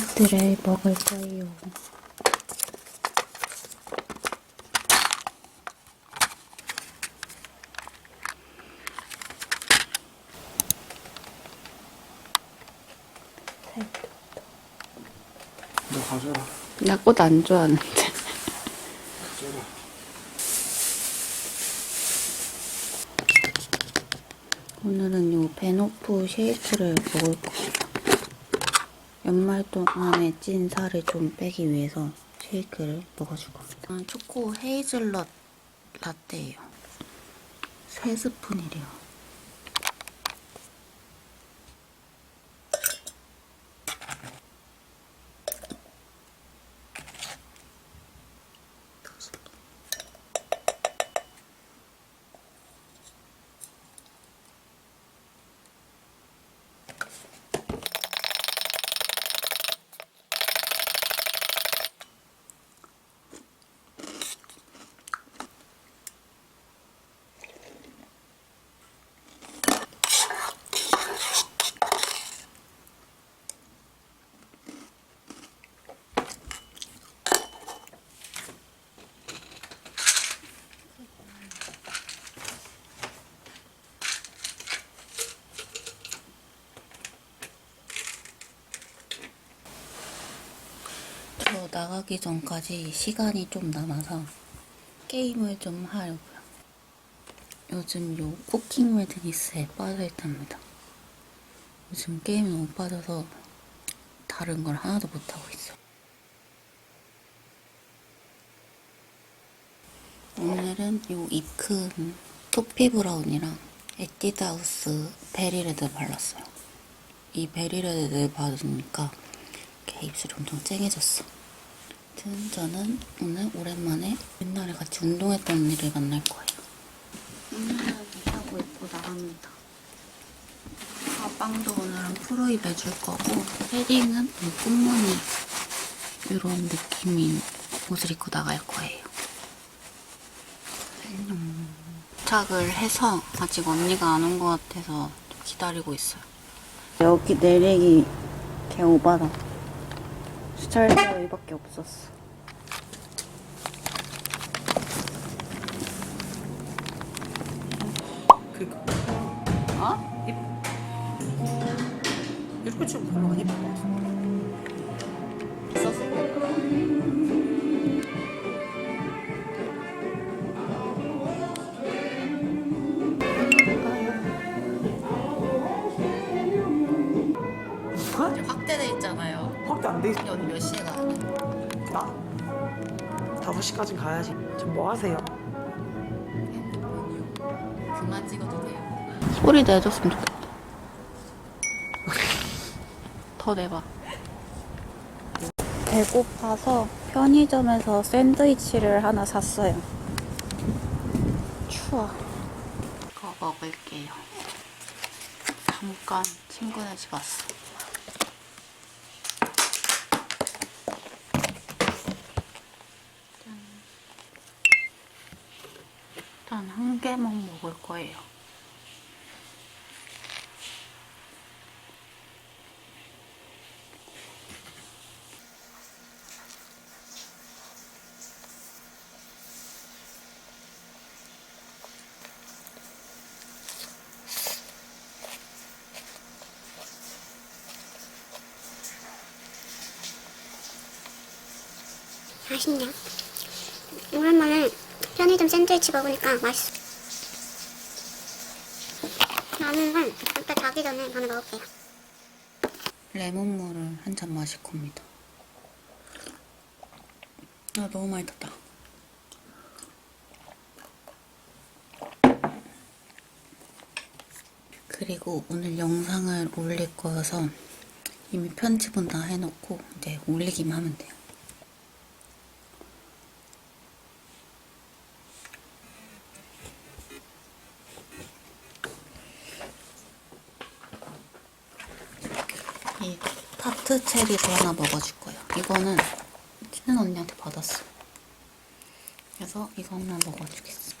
비유트를 먹을 거예요. 너 가져라. 나 꽃 안 좋아하는데. 가져라. 오늘은 요 베노프 쉐이크를 먹을 거예요. 연말 동안에 찐 살을 좀 빼기 위해서 쉐이크를 먹어줄 겁니다. 초코 헤이즐넛 라떼예요. 3스푼이래요. 저 나가기 전까지 시간이 좀 남아서 게임을 좀 하려고요. 요즘 요 쿠킹 매드니스에 빠져있답니다. 요즘 게임이 너무 빠져서 다른 걸 하나도 못하고 있어요. 오늘은 요 입 큰 토피 브라운이랑 에뛰드하우스 베리레드 발랐어요. 이 베리레드 바르니까 입술이 엄청 쨍해졌어. 아무튼 저는 오늘 오랜만에 옛날에 같이 운동했던 언니를 만날 거예요. 오늘은 이하고 입고 나갑니다. 가방도 오늘은 프로입 해줄 거고 헤딩은 이 꽃무늬 이런 느낌인 옷을 입고 나갈 거예요. 안녕. 도착을 해서 아직 언니가 안 온 것 같아서 좀 기다리고 있어요. 여기 내리기 개 오바다. 주차할 여기밖에 없었어. 그니까 어? 이렇게 좀 별로 안 예쁠 있어 여기 몇 시에 가요? 나? 5시까진 가야지 지금 뭐 하세요? 그만 찍어도 돼요. 소리 내줬으면 좋겠다. 더 내봐. 배고파서 편의점에서 샌드위치를 하나 샀어요. 추워. 이거 먹을게요. 잠깐 친구네 집 왔어. 개만 먹을 거예요. 맛있냐? 오랜만에 편의점 샌드위치 먹으니까 맛있어. 저는 자기 전에 밤에 먹을게요. 레몬물을 한 잔 마실 겁니다. 아, 너무 많이 탔다. 그리고 오늘 영상을 올릴 거여서 이미 편집은 다 해놓고 이제 올리기만 하면 돼요. 이 타트 체리도 하나 먹어줄 거예요. 이거는 친한 언니한테 받았어. 그래서 이거 하나 먹어주겠어.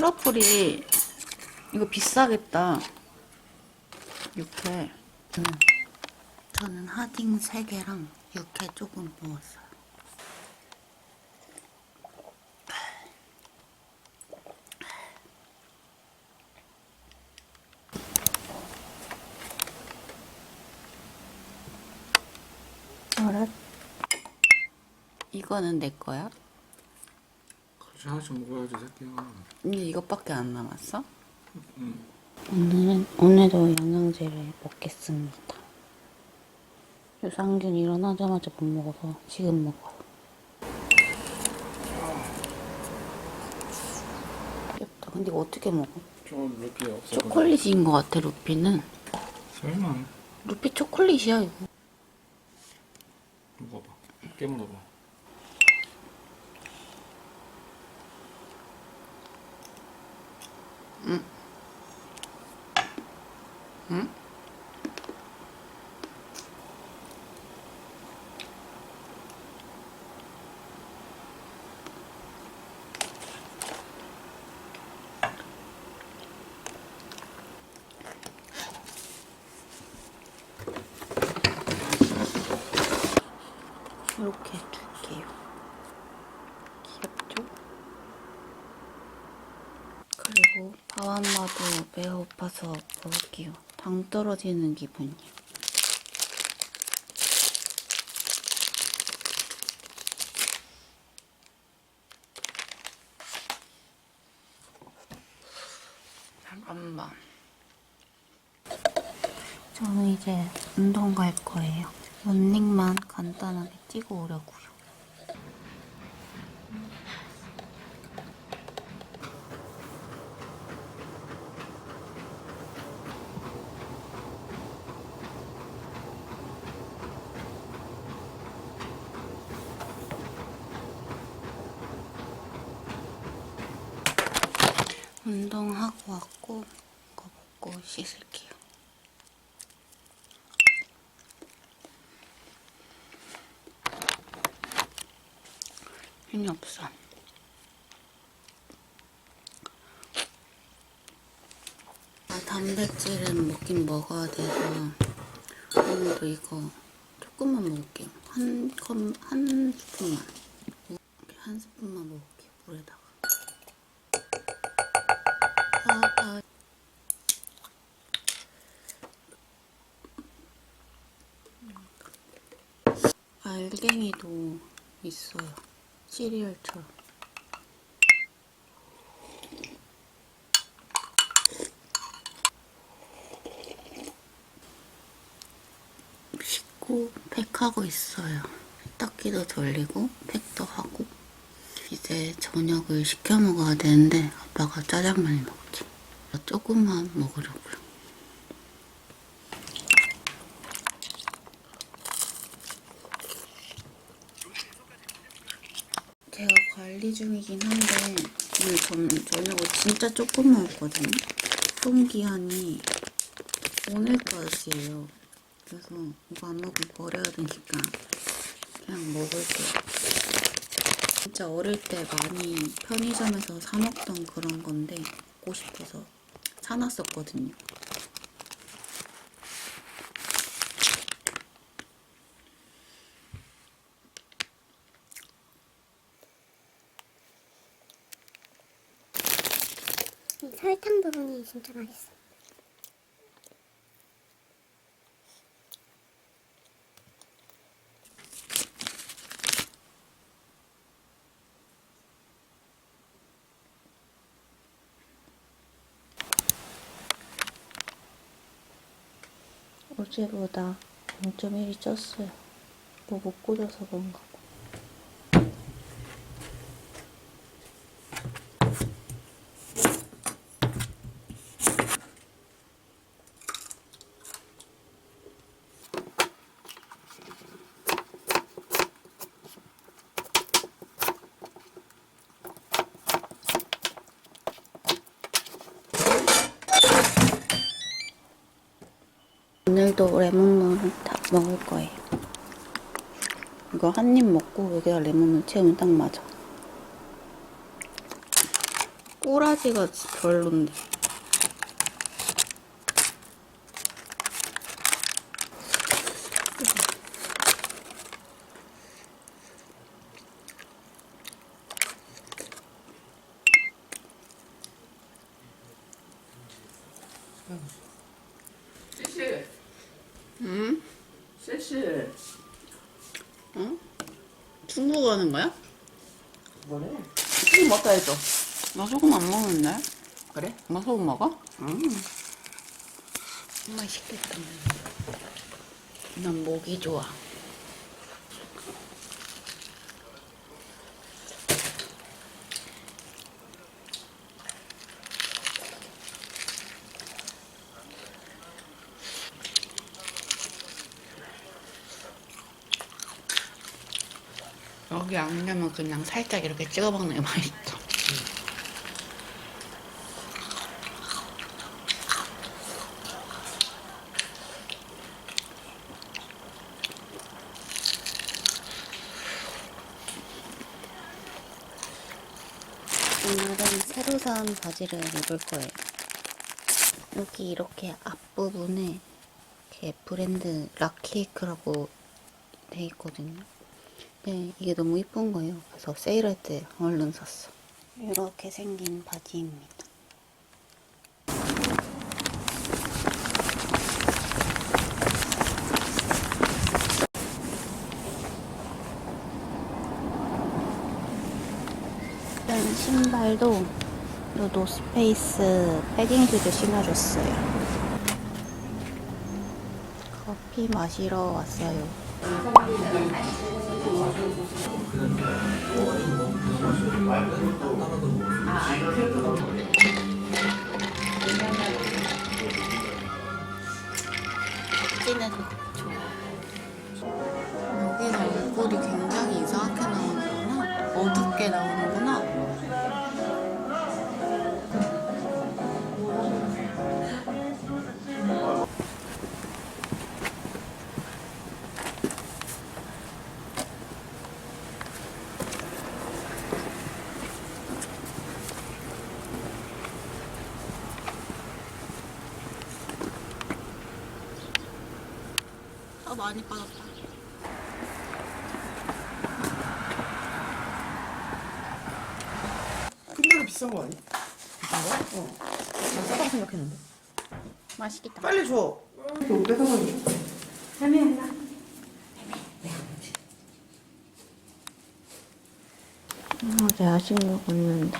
트러플이 이거 비싸겠다. 육회. 음. 저는 하딩 3개랑 육회 조금 먹었어요. 알았. 이거는 내 거야? 하나씩 먹어야지 새끼야. 근데 이것밖에 안 남았어? 응. 오늘은 오늘도 영양제를 먹겠습니다. 유산균 일어나자마자 못 먹어서 지금 먹어요. 귀엽다. 근데 이거 어떻게 먹어? 없어. 초콜릿인 것 같아, 루피는. 설마. 루피 초콜릿이야, 이거. 먹어봐. 깨물어봐. 이렇게 둘게요. 귀엽죠? 그리고 바완마도 매우 고파서 먹을게요. 당 떨어지는 기분이에요. 잠깐만. 저는 이제 운동 갈 거예요. 런닝만 간단하게 뛰고 오려고요. 운동하고 왔고 이거 먹고 씻을게요. 힘이 없어. 아, 단백질은 먹긴 먹어야 돼서 오늘도 이거 조금만 먹을게요. 한 컵, 한 스푼만. 한 스푼만 먹을게요. 물에다가. 아, 아. 알갱이도 있어요. 시리얼처럼. 씻고 팩하고 있어요. 닦기도 돌리고 팩도 하고 이제 저녁을 시켜 먹어야 되는데 아빠가 짜장면을 먹지. 조금만 먹으려고요. 제가 관리 중이긴 한데 오늘 전, 저녁을 진짜 조금 먹었거든요. 유통기한이 오늘까지예요. 그래서 이거 안 먹으면 버려야 되니까 그냥 먹을게요. 진짜 어릴 때 많이 편의점에서 사 먹던 그런 건데 먹고 싶어서 사놨었거든요. 이 설탕 부분이 진짜 맛있어. 어제보다 0.1이 쪘어요. 뭐 못 꽂아서 그런가 오늘도 레몬물 다 먹을 거예요. 이거 한 입 먹고 여기다 레몬을 채우면 딱 맞아. 꼬라지가 별론데. 응? 실실. 응? 중국 가는 거야? 뭐래? 소금 먹다 해줘. 나 소금 안 먹는데? 그래? 너 소금 먹어? 응. 맛있겠다. 난 목이 좋아. 여기 양념은 그냥 살짝 이렇게 찍어 먹는 게 맛있어. 오늘은 새로 산 바지를 입을 거예요. 여기 이렇게 앞부분에 이렇게 브랜드 락케이크라고 돼 있거든요. 네, 이게 너무 이쁜 거예요. 그래서 세일할 때 얼른 샀어. 이렇게 생긴 바지입니다. 일단 신발도 요 노스페이스 패딩 슈즈 신어줬어요. 커피 마시러 왔어요. 찐해도 좋아. 여기는 얼굴이 굉장히 이상하게 나오는구나. 어둡게 나오는 많이 빠졌다. 근데도 비싼 거 아니야? 비싼 거? 어. 난 싸다고 생각했는데. 맛있겠다. 빨리 줘. 이렇게 500원이야. 어제 야식 먹었는데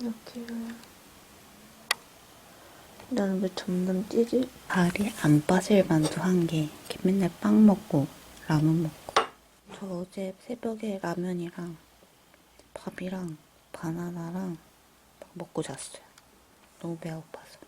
이렇게 나는 왜 점점 찌지? 발이 안 빠질 만두 한 개. 이렇게 맨날 빵 먹고 라면 먹고. 저 어제 새벽에 라면이랑 밥이랑 바나나랑 막 먹고 잤어요. 너무 배가 고파서.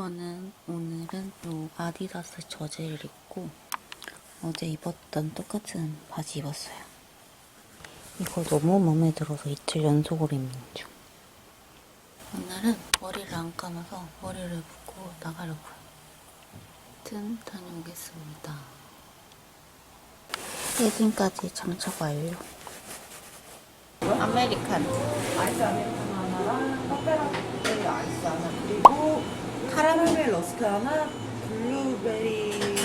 저는 오늘은 요 아디다스 저지를 입고 어제 입었던 똑같은 바지 입었어요. 이거 너무 마음에 들어서 이틀 연속으로 입는 중. 오늘은 머리를 안 감아서 머리를 묶고 나가려고요. 아무튼 다녀오겠습니다. 사진까지 장착 완료. 아메리칸. 아이스 아메리카노 하나랑 카페라떼 아이스 하나 그리고 카라멜 러스크 하나 블루베리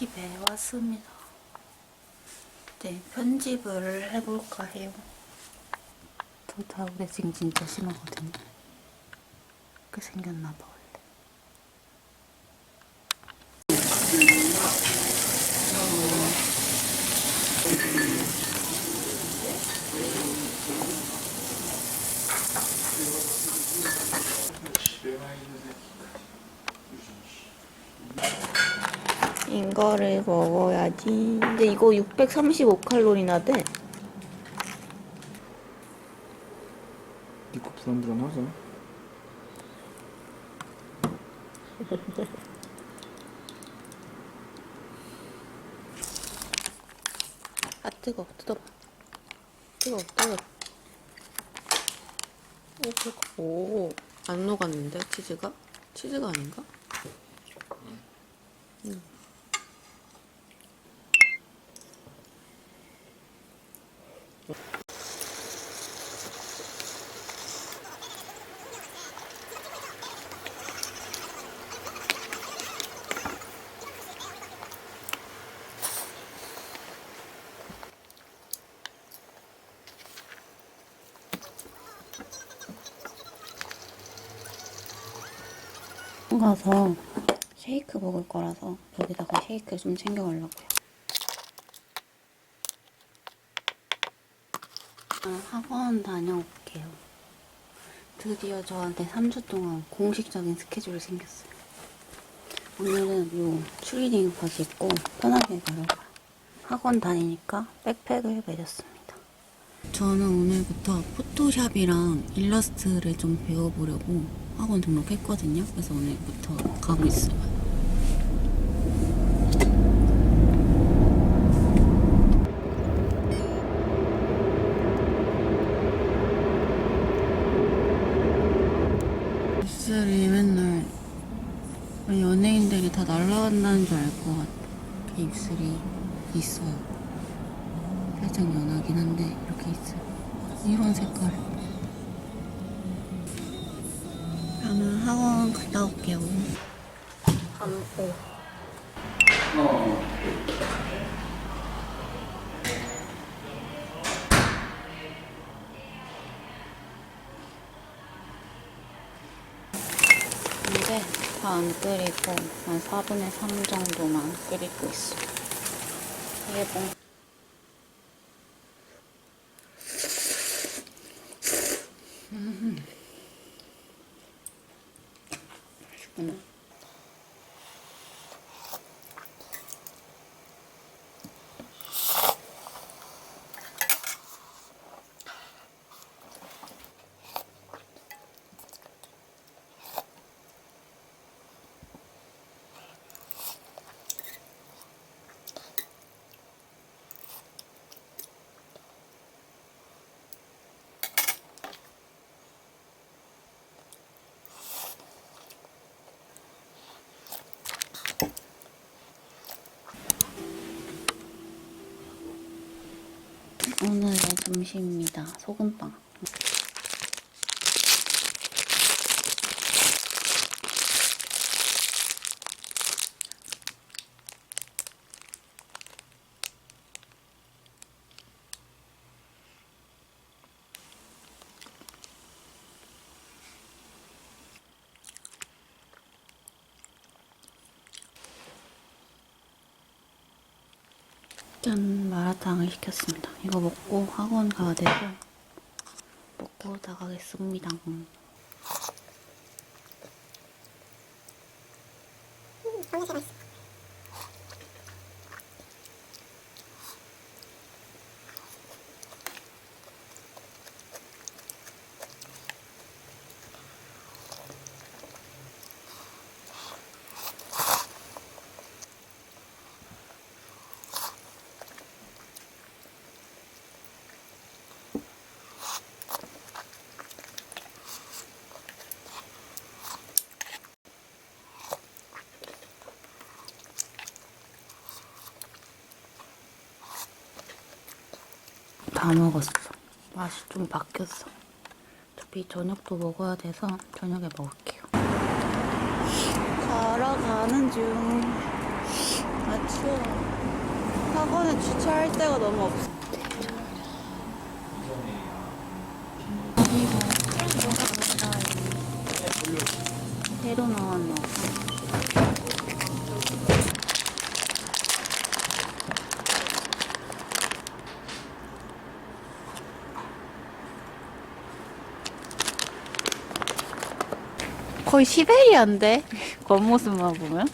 집에 왔습니다. 네 편집을 해볼까 해요. 저 다우레징 진짜 심하거든요. 그렇게 생겼나 봐 원래. 이거를 먹어야지. 근데 이거 635칼로리나 돼. 부담부담 하자. 아 뜨거 뜯어봐 뜨거 뜨거 오 그거 오안 녹았는데 치즈가 치즈가 아닌가? 음. 가서 쉐이크 먹을 거라서 여기다가 쉐이크 좀 챙겨가려고요. 학원 다녀올게요. 드디어 저한테 3주 동안 공식적인 스케줄이 생겼어요. 오늘은 요 추리닝 바지 입고 편하게 가려고요. 학원 다니니까 백팩을 매렸습니다. 저는 오늘부터 포토샵이랑 일러스트를 좀 배워보려고 학원 등록했거든요. 그래서 오늘부터 가고 있어요. 입술이 맨날 연예인들이 다 날라간다는 줄 알 것 같아. 이렇게 입술이 있어요. 살짝 연하긴 한데 이렇게 있어요. 이런 색깔. 그러면 학원 갔다 올게요. 감고. 근데 다 안 끓이고 한 4분의 3 정도만 끓이고 있어. 이게 뭐 맛있구나. 오늘의 점심입니다. 소금빵. 짠 마라탕을 시켰습니다. 이거 먹고 학원 가야 돼서 먹고 나가겠습니다. 음, 밤새 맛있어. 다 먹었어. 맛이 좀 바뀌었어. 어차피 저녁도 먹어야 돼서 저녁에 먹을게요. 걸어가는 중. 아 추워. 학원에 주차할 데가 너무 없어. 새로 나왔나 거의 시베리아인데? 겉모습만 보면